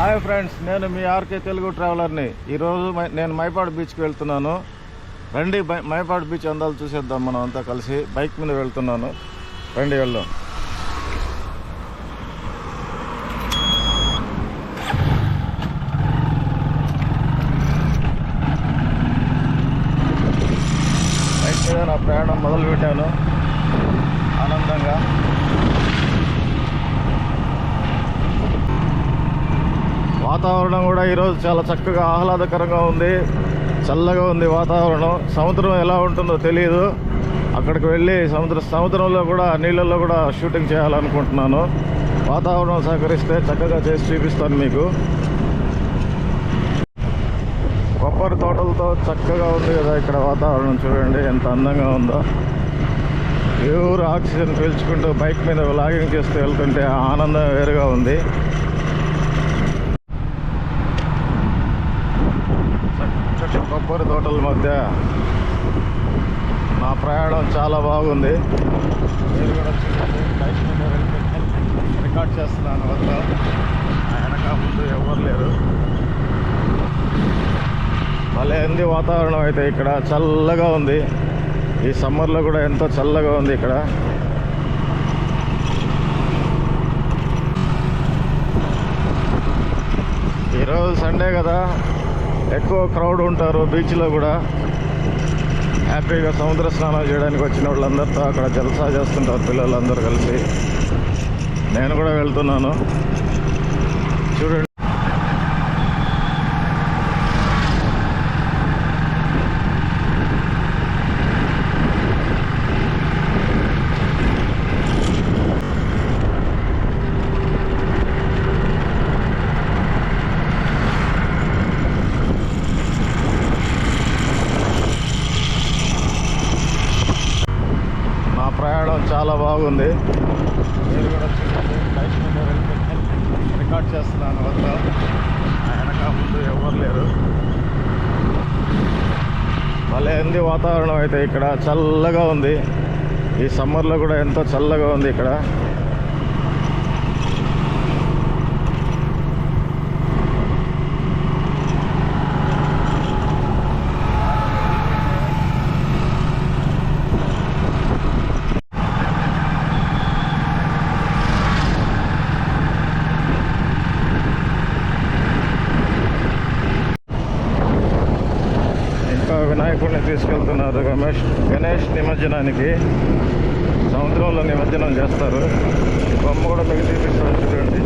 Hi friends నేను మీ RK Telugu ట్రావెలర్ని. ఈరోజు మై- నేను మైపాడు బీచ్కి వెళ్తున్నాను. రండి బై- మైపాడు బీచ్ అందాలు చూసేద్దాం మనం అంతా కలిసి. బైక్ మీద వెళ్తున్నాను. రండి వెళ్దాం. బైక్ మీద నా ప్రయాణం మొదలు పెట్టాను ఆనందంగా వాతావరణం కూడా ఈరోజు చాలా చక్కగా ఆహ్లాదకరంగా ఉంది. చల్లగా ఉంది వాతావరణం. సముద్రం ఎలా ఉంటుందో తెలియదు అక్కడికి వెళ్ళి సముద్ర సముద్రంలో కూడా నీళ్ళల్లో కూడా షూటింగ్ చేయాలనుకుంటున్నాను. వాతావరణం సహకరిస్తే చక్కగా చేసి చూపిస్తాను మీకు. కొబ్బరి తోటలతో చక్కగా ఉంది కదా ఇక్కడ వాతావరణం చూడండి. ఎంత అందంగా ఉందో. ప్యూర్ ఆక్సిజన్ పీల్చుకుంటూ బైక్ మీద లాగింగ్ చేస్తూ వెళ్తుంటే ఆ ఆనందం వేరుగా ఉంది. కొబ్బరి తోటల మధ్య నా ప్రయాణం చాలా బాగుంది. మీరు కూడా చూడండి. బైక్ మీద రికార్డ్ చేస్తున్నాను వద్ద వెనక ముందు ఎవరు లేరు. భలే ఉంది వాతావరణం అయితే ఇక్కడ. చల్లగా ఉంది. ఈ సమ్మర్లో కూడా ఎంతో చల్లగా ఉంది ఇక్కడ. ఈరోజు సండే కదా. ఎక్కువ క్రౌడ్ ఉంటారు బీచ్లో కూడా. హ్యాపీగా సముద్ర స్నానం చేయడానికి వచ్చిన వాళ్ళందరితో అక్కడ జలసా చేస్తుంటారు పిల్లలందరూ కలిసి. నేను కూడా వెళ్తున్నాను. చూడండి నా ప్రయాణం చాలా బాగుంది. మీరు కూడా రికార్డ్ చేస్తున్నాను వద్ద. వెనక ముందు ఎవరు లేరు. భలే ఉంది వాతావరణం అయితే ఇక్కడ. చల్లగా ఉంది. ఈ సమ్మర్లో కూడా ఎంతో చల్లగా ఉంది ఇక్కడ ఇంకా వినాయకుడిని తీసుకెళ్తున్నారు రమేష్. గణేష్ నిమజ్జనానికి సముద్రంలో నిమజ్జనం చేస్తారు. ఈ బొమ్మ కూడా మీకు చూపిస్తాను చూడండి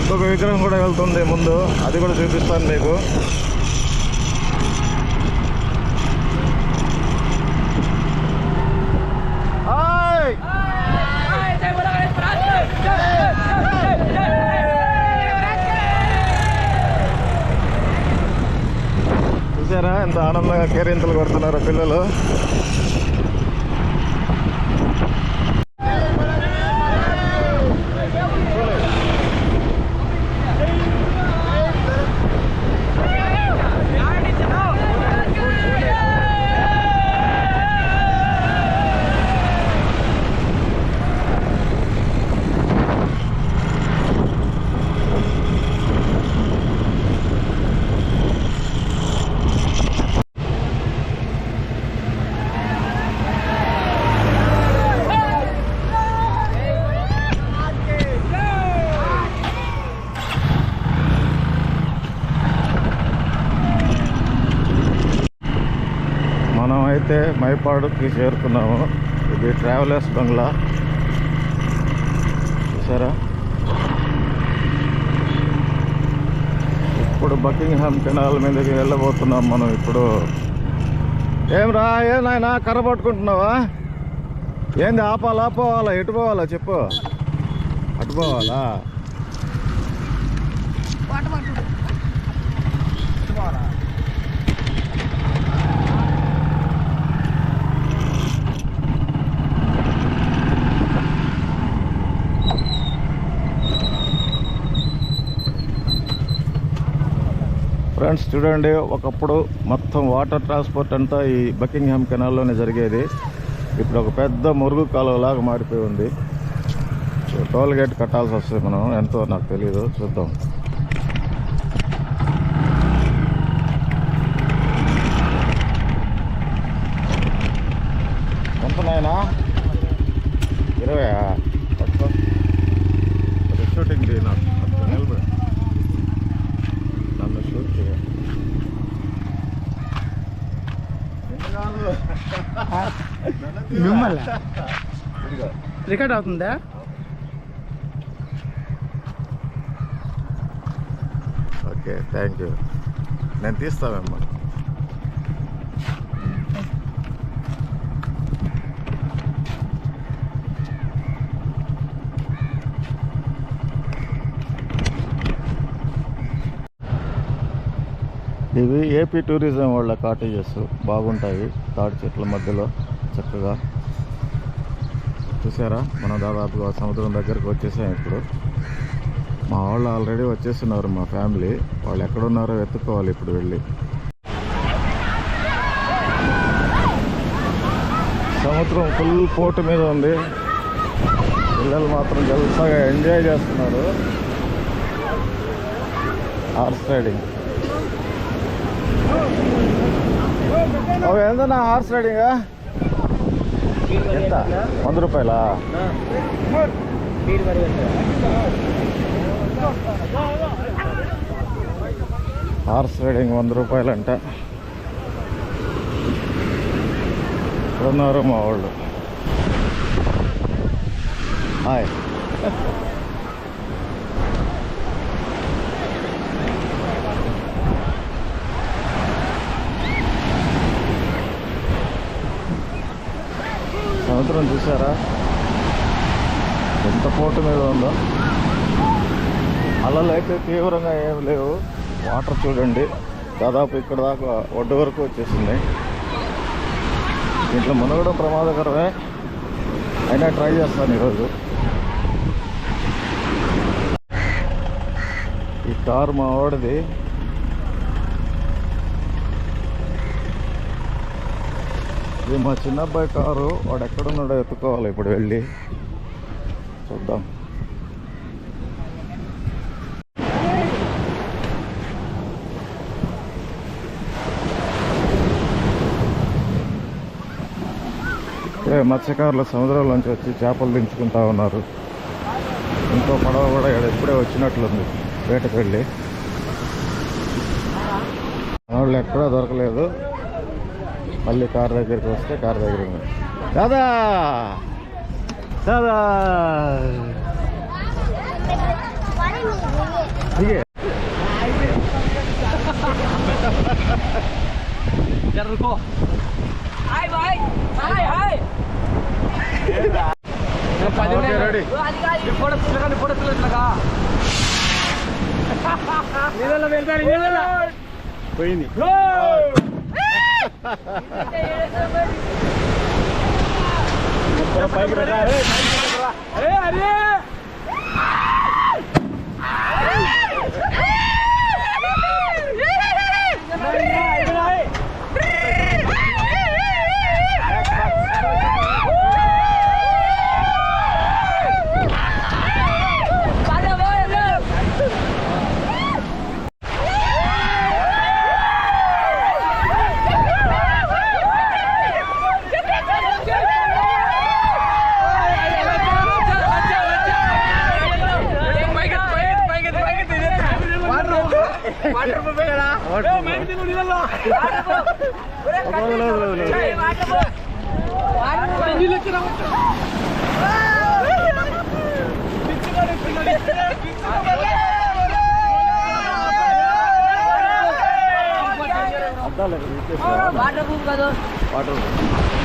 ఇంకొక విగ్రహం కూడా వెళ్తుంది ముందు. అది కూడా చూపిస్తాను మీకు hi Saya bola kali Perancis. చూసారా ఎంత ఆనందంగా కేరింతలు కొడుతున్నారు పిల్లలు. అయితే మైపాడుకి చేరుకున్నాము. ఇది ట్రావెలర్స్ బంగ్లా. చూసారా? ఇప్పుడు బకింగ్హామ్ కెనాల్ మీదకి వెళ్ళబోతున్నాం మనం ఇప్పుడు. ఏం రా ఏం నాయనా కర్ర పట్టుకుంటున్నావా? ఏంది ఆపాలా పోవాలా ఎటు పోవాలా చెప్పు. అటు పోవాలా? ఫ్రెండ్స్ చూడండి ఒకప్పుడు మొత్తం వాటర్ ట్రాన్స్పోర్ట్ అంతా ఈ బకింగ్హామ్ కెనాల్లోనే జరిగేది. ఇప్పుడు ఒక పెద్ద మురుగు కాలువలాగా మారిపోయి ఉంది. టోల్గేట్ టోల్ గేట్ కట్టాల్సి వస్తుంది మనం. ఎంతో నాకు తెలియదు చూద్దాం ఎంత నాయనా ఇరవై పట్టుకో ఒక షూటింగ్ ది నాకు అక్కడ నిలబడి నన్ను షూట్ చేయ మిమ్మల్ని ఇదిగో రికార్డ్ అవుతుందా? ఓకే థ్యాంక్ యూ నేను తీస్తామమ్మా ఇవి ఏపీ టూరిజం వాళ్ళ కాటేజెస్ బాగుంటాయి తాడి చెట్ల మధ్యలో చక్కగా. చూసారా? మనం దాదాపుగా సముద్రం దగ్గరకు వచ్చేసాం ఇప్పుడు. మా వాళ్ళు ఆల్రెడీ వచ్చేస్తున్నారు మా ఫ్యామిలీ వాళ్ళు ఎక్కడున్నారో వెతుక్కోవాలి ఇప్పుడు వెళ్ళి. సముద్రం ఫుల్ పోటు మీద ఉంది. పిల్లలు మాత్రం జల్సాగా ఎంజాయ్ చేస్తున్నారు. హార్స్ రైడింగ్ అవి ఎంతనా హార్స్ రైడింగ్ ఎంత? వంద రూపాయలా? హార్స్ రైడింగ్ వంద రూపాయలంట. ఉన్నారు మా వాళ్ళు. హాయ్. సముద్రం చూసారా ఎంత పోటు మీద ఉందో. అలలు అయితే తీవ్రంగా ఏం లేవు. వాటర్ చూడండి. దాదాపు ఇక్కడ దాకా ఒడ్డు వరకు వచ్చేసింది. దీంట్లో మునగడం ప్రమాదకరమే. అయినా ట్రై చేస్తాను ఈరోజు. ఈ కారు మా వాడిది. ఇది మా చిన్నబ్బాయి కారు వాడు ఎక్కడున్నాడో ఎత్తుకోవాలి ఇప్పుడు వెళ్ళి. చూద్దాం. ఏ మత్స్యకారులు సముద్రంలోంచి వచ్చి చేపలు దించుకుంటా ఉన్నారు. ఇంకో పడవ కూడా ఎప్పుడే వచ్చినట్లుంది. వేటకు వెళ్ళి. వాళ్ళు ఎక్కడా దొరకలేదు. మళ్ళీ కార్ దగ్గరికి వస్తే కార్ దగ్గర దాదా దాదా రెడీ. ఫోటో పిల్లగా పోయింది. పైకి రా वाटरप्रूफ का दोस्त वाटरप्रूफ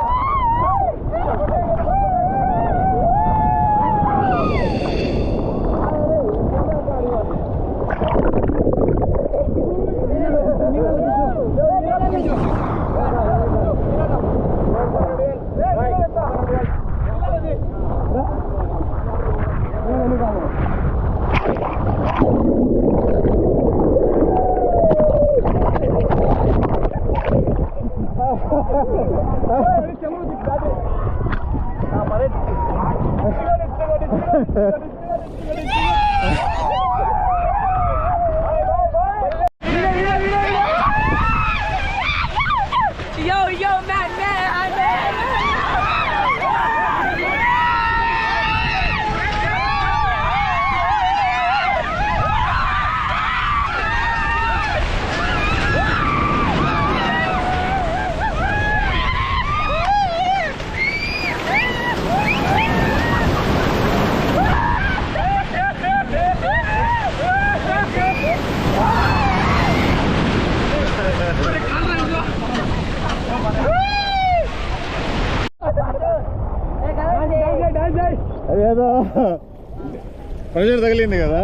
ప్రెషర్ తగిలింది కదా?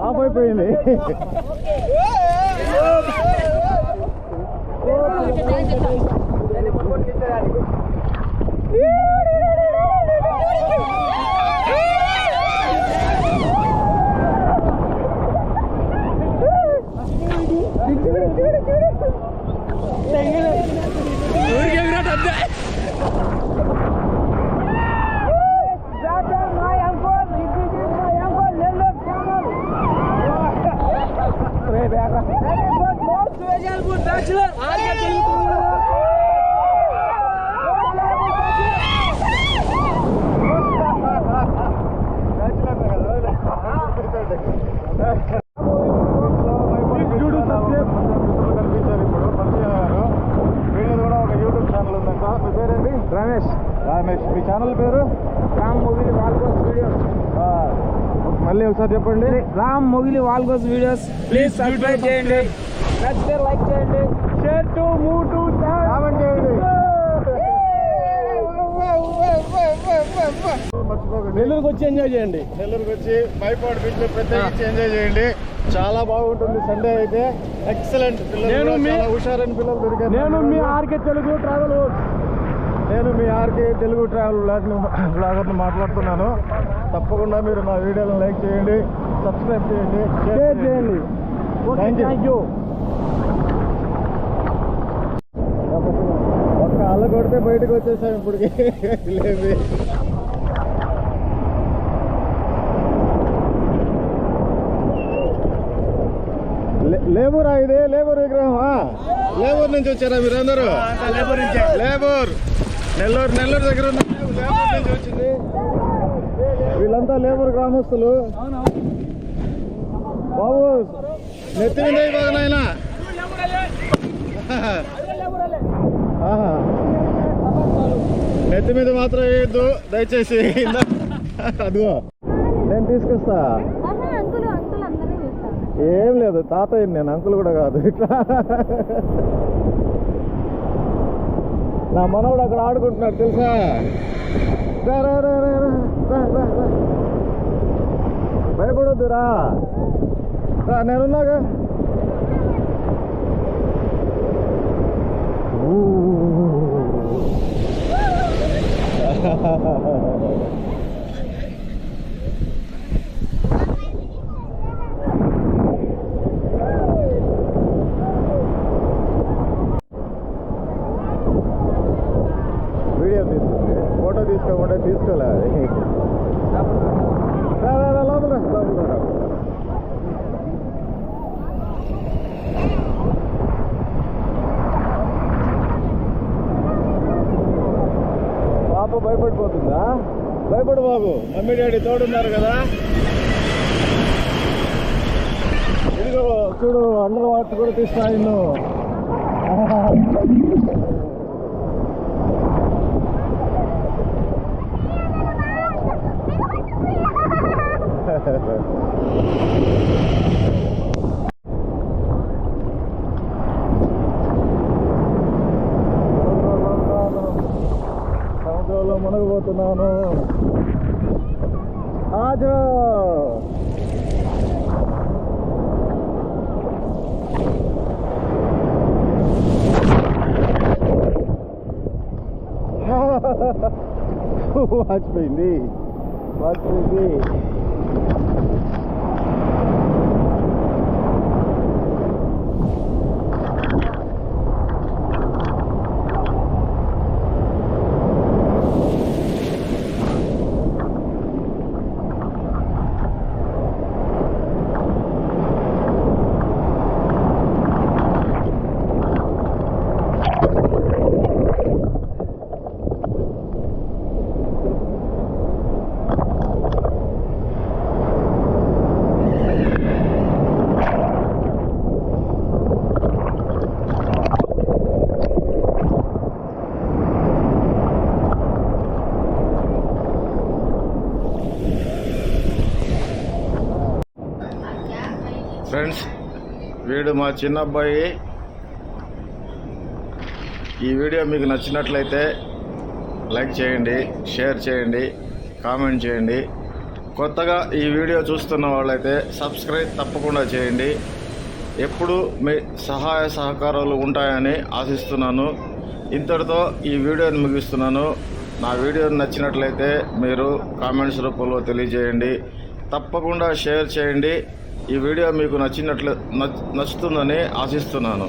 ఆఫ్ అయిపోయింది Bachelor, ఆర్కే తెలుగు రమేష్ రమేష్ మీ ఛానల్ పేరు రామ్ మొగిలి వాల్గోస్ వీడియోస్ ఆ, మళ్ళీ ఒకసారి చెప్పండి? Ram Mogili vlogs videos. Please subscribe చేయండి. నచ్చితే లైక్ చేయండి. Share to move to comment చేయండి. నెల్లూరుకి వచ్చి ఎంజాయ్ చేయండి. నెల్లూరుకి వచ్చి మైపాడు బీచ్లో ప్రత్యేకించి ఎంజాయ్ చేయండి. చాలా బాగుంటుంది సండే అయితే. ఎక్సలెంట్ నేను మీ- హుషారైన పిల్లలు దొరికారు. నేను మీ. ఆర్కే తెలుగు ట్రావెల్ నేను మీ ఆర్కే తెలుగు ట్రావెల్ బ్లాగర్ని మాట్లాడుతున్నాను. తప్పకుండా మీరు నా వీడియోలను లైక్ చేయండి సబ్స్క్రైబ్ చేయండి షేర్ చేయండి. థ్యాంక్ యూ ఒక్క అల్ల కొడితే బయటకు వచ్చేసాం ఇప్పటికి. లేవి లే- లేబూరా ఇది లేబూర్ విగ్రహమా లేబూర్ నుంచి వచ్చారా మీరందరూ లేబర్ నుంచి. లేబూర్. నెల్లూరు నెల్లూరు దగ్గర ఉన్న లేబూర్ నుంచి వచ్చింది. వీళ్ళంతా లేబర్ గ్రామస్తులు. బాబు నెత్తి మీద నాయనా. నెత్తి మీద మాత్రం వేయద్దు దయచేసి. అదిగో నేను తీసుకొస్తా. ఏం లేదు తాతయ్య నేను అంకుల్ కూడా కాదు. ఇట్లా. నా మనవడు అక్కడ ఆడుకుంటున్నాడు తెలుసా? రా, రా, రా, రా, రా, రా, రా, రా. భయపడొద్దు రా రా నేనున్నాగా వీడియో తమ్మిడి తోడున్నారు కదా. ఇదిగో చూడు అండర్ వాటర్ కూడా తీస్తాయి సముద్రంలో మునగబోతున్నాను. Pedro! Watch me knee. Watch me knee. మా చిన్న అబ్బాయి ఈ వీడియో మీకు నచ్చినట్లయితే లైక్ చేయండి షేర్ చేయండి కామెంట్ చేయండి. కొత్తగా ఈ వీడియో చూస్తున్న వాళ్ళైతే సబ్స్క్రైబ్ తప్పకుండా చేయండి. ఎప్పుడు మీ సహాయ సహకారాలు ఉంటాయని ఆశిస్తున్నాను. ఇంతటితో ఈ వీడియోని ముగిస్తున్నాను. నా వీడియో నచ్చినట్లయితే మీరు కామెంట్స్ రూపంలో తెలియజేయండి. తప్పకుండా షేర్ చేయండి. ఈ వీడియో మీకు నచ్చినట్లు నచ్చుతుందని ఆశిస్తున్నాను.